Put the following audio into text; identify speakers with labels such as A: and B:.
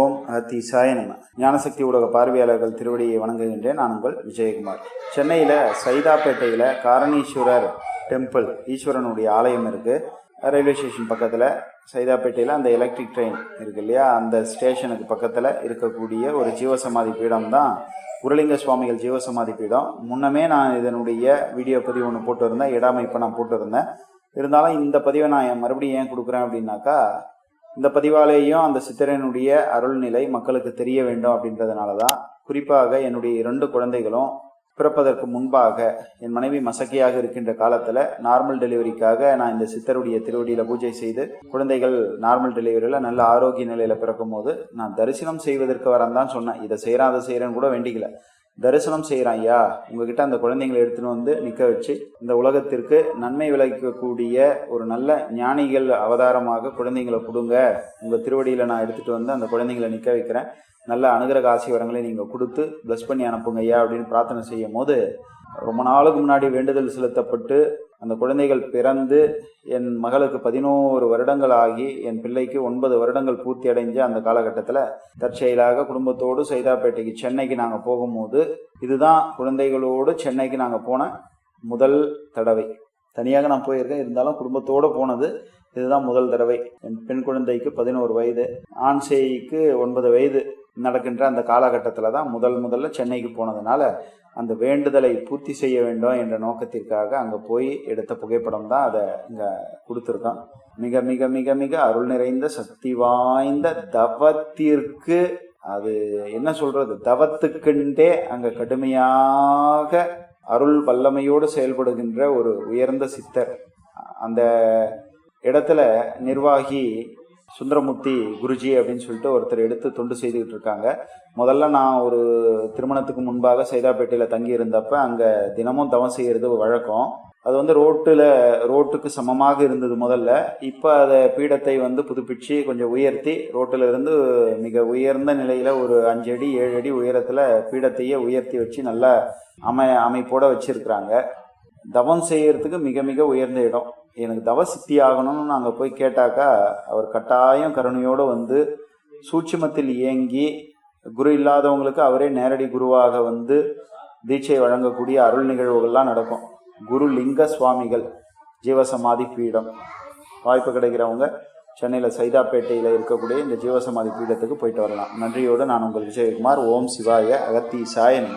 A: ஓம் அத்தீசாய நம. ஞானசக்தி ஊடக பார்வையாளர்கள் திருவடியை வணங்குகின்றேன். நான் உங்கள் விஜயகுமார். சென்னையில் சைதாப்பேட்டையில் காரணீஸ்வரர் டெம்பிள் ஈஸ்வரனுடைய ஆலயம் இருக்குது ரயில்வே ஸ்டேஷன் பக்கத்தில் சைதாப்பேட்டையில் அந்த எலக்ட்ரிக் ட்ரெயின் இருக்கு இல்லையா? அந்த ஸ்டேஷனுக்கு பக்கத்தில் இருக்கக்கூடிய ஒரு ஜீவசமாதி பீடம் தான் உருளிங்க சுவாமிகள் ஜீவசமாதி பீடம். முன்னமே நான் இதனுடைய வீடியோ பதிவு ஒன்று போட்டிருந்தேன். இடாமை இப்போ நான் போட்டிருந்தேன். இருந்தாலும் இந்த பதிவை நான் மறுபடியும் ஏன் கொடுக்குறேன் அப்படின்னாக்கா இந்த பதிவாலேயும் அந்த சித்திரனுடைய அருள்நிலை மக்களுக்கு தெரிய வேண்டும் அப்படின்றதுனால தான் குறிப்பாக என்னுடைய இரண்டு குழந்தைகளும் பிறப்பதற்கு முன்பாக என் மனைவி மசக்கையாக இருக்கின்ற காலத்தில் நார்மல் டெலிவரிக்காக நான் இந்த சித்தருடைய திருவடியில் பூஜை செய்து குழந்தைகள் நார்மல் டெலிவரியில் நல்ல ஆரோக்கிய நிலையில் பிறக்கும் போது நான் தரிசனம் செய்வதற்கு வரேன் தான் சொன்னேன். இதை செய்கிறேன் அதை செய்கிறேன்னு கூட வேண்டிக்கல. தரிசனம் செய்கிறான் ஐயா உங்ககிட்ட அந்த குழந்தைங்களை எடுத்துன்னு வந்து நிற்க வச்சு இந்த உலகத்திற்கு நன்மை விளைவிக்கக்கூடிய ஒரு நல்ல ஞானிகள் அவதாரமாக குழந்தைங்களை கொடுங்க. உங்கள் திருவடியில் நான் எடுத்துகிட்டு வந்து அந்த குழந்தைங்களை நிற்க வைக்கிறேன். நல்ல அனுகிரக ஆசி நீங்கள் கொடுத்து ப்ளஸ் பண்ணி அனுப்புங்க ஐயா அப்படின்னு பிரார்த்தனை செய்யும் போது ரொம்ப நாளுக்கு முன்னாடி வேண்டுதல் செலுத்தப்பட்டு அந்த குழந்தைகள் பிறந்து என் மகளுக்கு பதினோரு வருடங்கள் ஆகி என் பிள்ளைக்கு ஒன்பது வருடங்கள் பூர்த்தி அடைஞ்ச அந்த காலகட்டத்தில் தற்செயலாக குடும்பத்தோடு சைதாப்பேட்டைக்கு சென்னைக்கு நாங்கள் போகும்போது இதுதான் குழந்தைகளோடு சென்னைக்கு நாங்கள் போன முதல் தடவை. தனியாக நான் போயிருக்கேன். இருந்தாலும் குடும்பத்தோடு போனது இதுதான் முதல் தடவை. என் பெண் குழந்தைக்கு பதினோரு வயது ஆண் சேய்க்கு ஒன்பது வயது. நடக்கின்ற அந்த காலகட்டத்தில் தான் முதல் முதல்ல சென்னைக்கு போனதுனால அந்த வேண்டுதலை பூர்த்தி செய்ய வேண்டும் என்ற நோக்கத்திற்காக அங்கே போய் எடுத்த புகைப்படம் தான் அதை இங்கே கொடுத்துருக்கோம் மிக மிக மிக மிக அருள் நிறைந்த சக்தி வாய்ந்த தவத்திற்கு அது என்ன சொல்றது? தவத்துக்குண்டே அங்கே கடுமையாக அருள் வல்லமையோடு செயல்படுகின்ற ஒரு உயர்ந்த சித்தர். அந்த இடத்துல நிர்வாகி சுந்தரமூர்த்தி குருஜி அப்படின்னு சொல்லிட்டு ஒருத்தர் எடுத்து தொண்டு செய்துக்கிட்டு இருக்காங்க. முதல்ல நான் ஒரு திருமணத்துக்கு முன்பாக சைதாப்பேட்டையில் தங்கி இருந்தப்ப அங்கே தினமும் தவம் செய்கிறது வழக்கம். அது வந்து ரோட்டில் ரோட்டுக்கு சமமாக இருந்தது முதல்ல. இப்போ அதை பீடத்தை வந்து புதுப்பிச்சு கொஞ்சம் உயர்த்தி ரோட்டில் இருந்து மிக உயர்ந்த நிலையில் ஒரு அஞ்சு அடி ஏழு அடி உயரத்தில் பீடத்தையே உயர்த்தி வச்சு நல்லா அமை அமைப்போட வச்சிருக்கிறாங்க. தவம் செய்யறதுக்கு மிக மிக உயர்ந்த இடம். எனக்கு தவ சித்தி ஆகணும்னு நாங்கள் போய் கேட்டாக்கா அவர் கட்டாயம் கருணையோடு வந்து சூட்சுமத்தில் இயங்கி குரு இல்லாதவங்களுக்கு அவரே நேரடி குருவாக வந்து தீட்சை வழங்கக்கூடிய அருள் நிகழ்வுகள்லாம் நடக்கும். குரு லிங்க சுவாமிகள் ஜீவசமாதி பீடம். வாய்ப்பு கிடைக்கிறவங்க சென்னையில் சைதாப்பேட்டையில் இருக்கக்கூடிய இந்த ஜீவசமாதி பீடத்துக்கு போயிட்டு வரலாம். நன்றியோடு நான் உங்கள் விஜயகுமார். ஓம் சிவாய அகத்தீசாய சாயன்